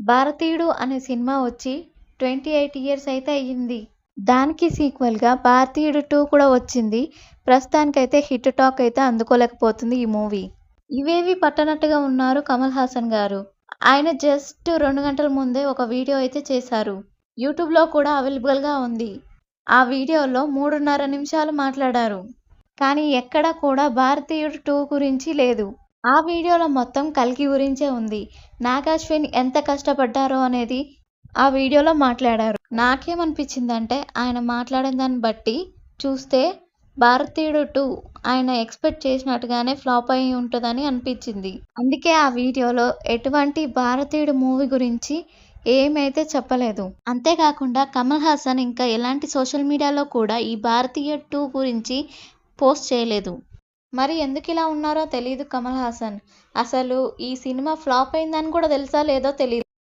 భారతీయుడు అనే సినిమా వచ్చి ట్వంటీ ఎయిట్ ఇయర్స్ అయితే అయ్యింది. దానికి సీక్వెల్గా భారతీయుడు టూ కూడా వచ్చింది. ప్రస్తుతానికైతే హిట్ టాక్ అయితే అందుకోలేకపోతుంది ఈ మూవీ. ఇవేవి పట్టనట్టుగా ఉన్నారు కమల్ హాసన్ గారు. ఆయన జస్ట్ రెండు గంటల ముందే ఒక వీడియో అయితే చేశారు. యూట్యూబ్లో కూడా అవైలబుల్గా ఉంది. ఆ వీడియోలో మూడున్నర నిమిషాలు మాట్లాడారు. కానీ ఎక్కడా కూడా భారతీయుడు టూ గురించి లేదు. ఆ వీడియోలో మొత్తం కల్కి గురించే ఉంది. నాగాశ్విన్ ఎంత కష్టపడ్డారో అనేది ఆ వీడియోలో మాట్లాడారు. నాకేమనిపించిందంటే ఆయన మాట్లాడిన దాన్ని బట్టి చూస్తే భారతీయుడు టూ ఆయన ఎక్స్పెక్ట్ చేసినట్టుగానే ఫ్లాప్ అయి ఉంటుందని అనిపించింది. అందుకే ఆ వీడియోలో ఎటువంటి భారతీయుడు మూవీ గురించి ఏమైతే చెప్పలేదు. అంతేకాకుండా కమల్ హాసన్ ఇంకా ఎలాంటి సోషల్ మీడియాలో కూడా ఈ భారతీయ టూ గురించి పోస్ట్ చేయలేదు. మరి ఎందుకు ఇలా ఉన్నారో తెలియదు కమల్ హాసన్. అసలు ఈ సినిమా ఫ్లాప్ అయిందని కూడా తెలుసా లేదో తెలియదు